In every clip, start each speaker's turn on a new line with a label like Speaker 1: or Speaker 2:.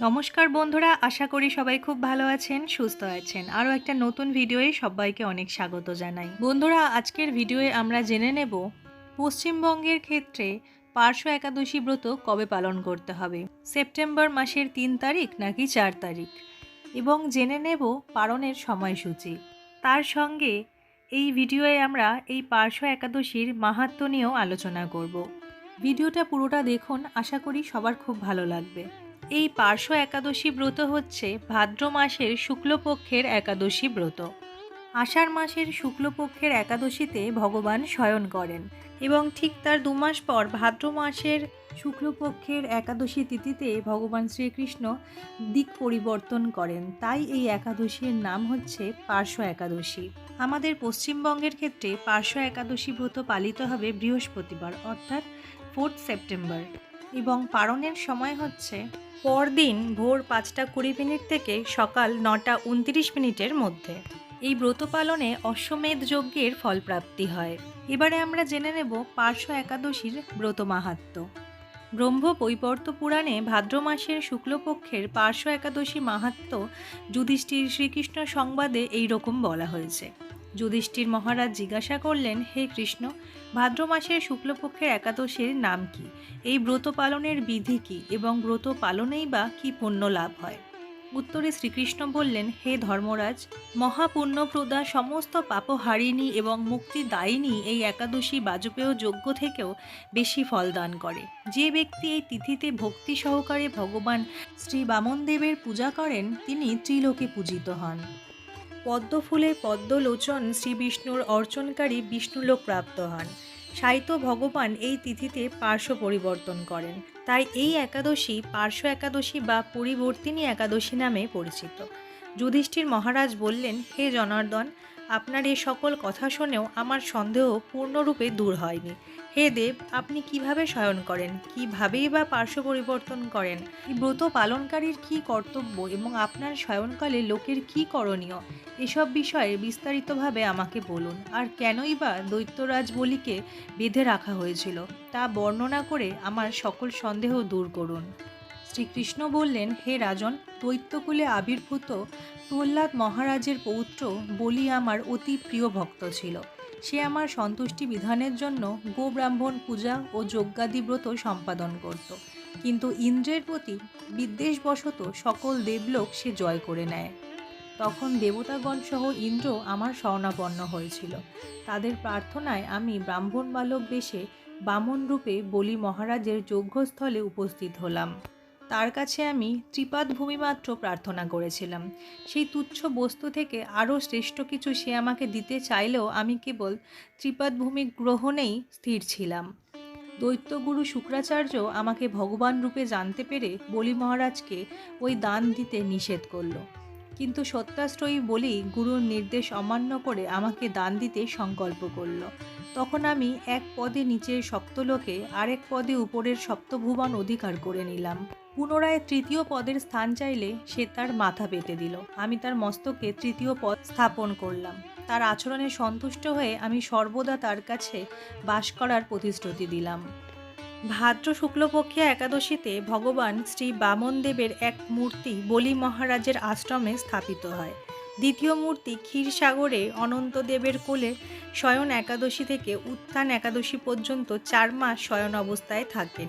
Speaker 1: নমস্কার বন্ধুরা, আশা করি সবাই খুব ভালো আছেন, সুস্থ আছেন। আরও একটা নতুন ভিডিওয়ে সবাইকে অনেক স্বাগত জানাই। বন্ধুরা, আজকের ভিডিওয়ে আমরা জেনে নেব পশ্চিমবঙ্গের ক্ষেত্রে পার্শ্ব একাদশী ব্রত কবে পালন করতে হবে? সেপ্টেম্বর মাসের তিন তারিখ নাকি চার তারিখ? এবং জেনে নেব পালনের সময়সূচি। তার সঙ্গে এই ভিডিওয়ে আমরা এই পার্শ্ব একাদশীর মাহাত্ম্য নিয়েও আলোচনা করব। ভিডিওটা পুরোটা দেখুন, আশা করি সবার খুব ভালো লাগবে। এই পার্শ্ব একাদশী ব্রত হচ্ছে ভাদ্র মাসের শুক্লপক্ষের একাদশী ব্রত। আষাঢ় মাসের শুক্লপক্ষের একাদশীতে ভগবান শয়ন করেন এবং ঠিক তার দু মাস পর ভাদ্র মাসের শুক্লপক্ষের একাদশী তিথিতে ভগবান শ্রীকৃষ্ণ দিক পরিবর্তন করেন। তাই এই একাদশীর নাম হচ্ছে পার্শ্ব একাদশী। আমাদের পশ্চিমবঙ্গের ক্ষেত্রে পার্শ্ব একাদশী ব্রত পালিত হবে বৃহস্পতিবার অর্থাৎ ফোর্থ সেপ্টেম্বর। এবং পারণের সময় হচ্ছে পরদিন ভোর পাঁচটা কুড়ি মিনিট থেকে সকাল নটা উনত্রিশ মিনিটের মধ্যে। এই ব্রত পালনে অশ্বমেধ যজ্ঞের ফলপ্রাপ্তি হয়। এবারে আমরা জেনে নেব পার্শ্ব একাদশীর ব্রত মাহাত্ম্য। ব্রহ্ম বৈবর্ত পুরাণে ভাদ্র মাসের শুক্লপক্ষের পার্শ্ব একাদশী মাহাত্ম্য যুধিষ্ঠির শ্রীকৃষ্ণ সংবাদে এই রকম বলা হয়েছে। যুধিষ্ঠির মহারাজ জিজ্ঞাসা করলেন, হে কৃষ্ণ, ভাদ্র মাসের শুক্লপক্ষের একাদশীর নাম কি? এই ব্রত পালনের বিধি কি? এবং ব্রত পালনেই বা কি পুণ্য লাভ হয়? উত্তরে শ্রীকৃষ্ণ বললেন, হে ধর্মরাজ, মহাপুণ্যপ্রদা সমস্ত পাপহারিণী এবং মুক্তিদায়িনী এই একাদশী বাজপেয় যজ্ঞ থেকেও বেশি ফল দান করে। যে ব্যক্তি এই তিথিতে ভক্তি সহকারে ভগবান শ্রী বামনদেবের পূজা করেন, তিনি ত্রিলোকে পূজিত হন। পদ্মফুলে পদ্মলোচন শ্রী বিষ্ণুর অর্চনকারী বিষ্ণুলোক প্রাপ্ত হন। সাহিত্য ভগবান এই তিথিতে পার্শ্ব পরিবর্তন করেন। তাই এই একাদশী পার্শ্ব একাদশী বা পরিবর্তিনী একাদশী নামে পরিচিত। যুধিষ্ঠির মহারাজ বললেন, হে জনার্দন আপনার এই সকল কথা শুনেও আমার সন্দেহ পূর্ণরূপে দূর হয়নি। হে দেব, আপনি কীভাবে শয়ন করেন? কিভাবেই বা পার্শ্ব পরিবর্তন করেন? ব্রত পালনকারীর কি কর্তব্য এবং আপনার শয়নকালে লোকের কি করণীয়? এসব বিষয়ে বিস্তারিতভাবে আমাকে বলুন। আর কেনই বা দৈত্যরাজ বলিকে বেঁধে রাখা হয়েছিল, তা বর্ণনা করে আমার সকল সন্দেহ দূর করুন। শ্রীকৃষ্ণ বললেন, হে রাজন, দৈত্যকুলে আবির্ভূত প্রহ্লাদ মহারাজের পৌত্র বলি আমার অতি প্রিয় ভক্ত ছিল। সে আমার সন্তুষ্টি বিধানের জন্য গোব্রাহ্মণ পূজা ও যজ্ঞাদি ব্রত সম্পাদন করত। কিন্তু ইন্দ্রের প্রতি বিদ্বেষবশত সকল দেবলোক সে জয় করে নেয়। তখন দেবতাগণ সহ ইন্দ্র আমার শরণাপন্ন হয়েছিল। তাদের প্রার্থনায় আমি ব্রাহ্মণ বালক বেশে বামন রূপে বলি মহারাজের যজ্ঞস্থলে উপস্থিত হলাম। তার কাছে আমি ত্রিপাদ ভূমি মাত্র প্রার্থনা করেছিলাম। সেই তুচ্ছ বস্তু থেকে আরও শ্রেষ্ঠ কিছু সে আমাকে দিতে চাইলেও আমি কেবল ত্রিপাদ ভূমি গ্রহণেই স্থির ছিলাম। দৈত্যগুরু শুক্রাচার্য আমাকে ভগবান রূপে জানতে পেরে বলি মহারাজকে ওই দান দিতে নিষেধ করল। কিন্তু সত্যাশ্রয়ী বলি গুরুর নির্দেশ অমান্য করে আমাকে দান দিতে সংকল্প করল। তখন আমি এক পদে নিচের সপ্তলোকে আরেক পদে উপরের সপ্তভুবন অধিকার করে নিলাম। পুনরায় তৃতীয় পদের স্থান চাইলে সে তার মাথা পেতে দিল। আমি তার মস্তকে তৃতীয় পদ স্থাপন করলাম। তার আচরণে সন্তুষ্ট হয়ে আমি সর্বদা তার কাছে বাস করার প্রতিশ্রুতি দিলাম। ভাদ্র শুক্লপক্ষে একাদশীতে ভগবান শ্রী বামনদেবের এক মূর্তি বলি মহারাজের আশ্রমে স্থাপিত হয়। দ্বিতীয় মূর্তি ক্ষীরসাগরে অনন্তদেবের কোলে শয়ন একাদশী থেকে উত্থান একাদশী পর্যন্ত চার মাস শয়ন অবস্থায় থাকেন।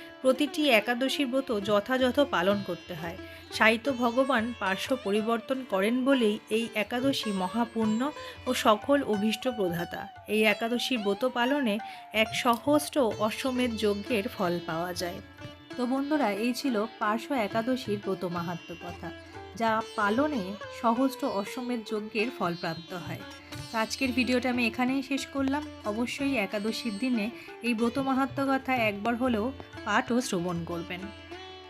Speaker 1: প্রতিটি একাদশীর ব্রত যথাযথ পালন করতে হয়। সাহিত্য ভগবান পার্শ্ব পরিবর্তন করেন বলেই এই একাদশী মহাপুণ্য ও সকল অভীষ্ট প্রধাতা। এই একাদশী ব্রত পালনে এক সহস্র অশ্বমেধ যজ্ঞের ফল পাওয়া যায়। তো বন্ধুরা, এই ছিল পার্শ্ব একাদশীর ব্রত মাহাত্ম কথা, যা পালনে সহস্র অশ্বমেধ যজ্ঞের ফলপ্রাপ্ত হয়। তো আজকের ভিডিওটা আমি এখানেই শেষ করলাম। অবশ্যই একাদশীর দিনে এই ব্রত মাহাত্ম কথা একবার হলেও পাঠ ও শ্রবণ করবেন।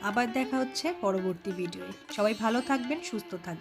Speaker 1: আবার দেখা হচ্ছে পরবর্তী ভিডিওয়ে। সবাই ভালো থাকবেন, সুস্থ থাকবেন।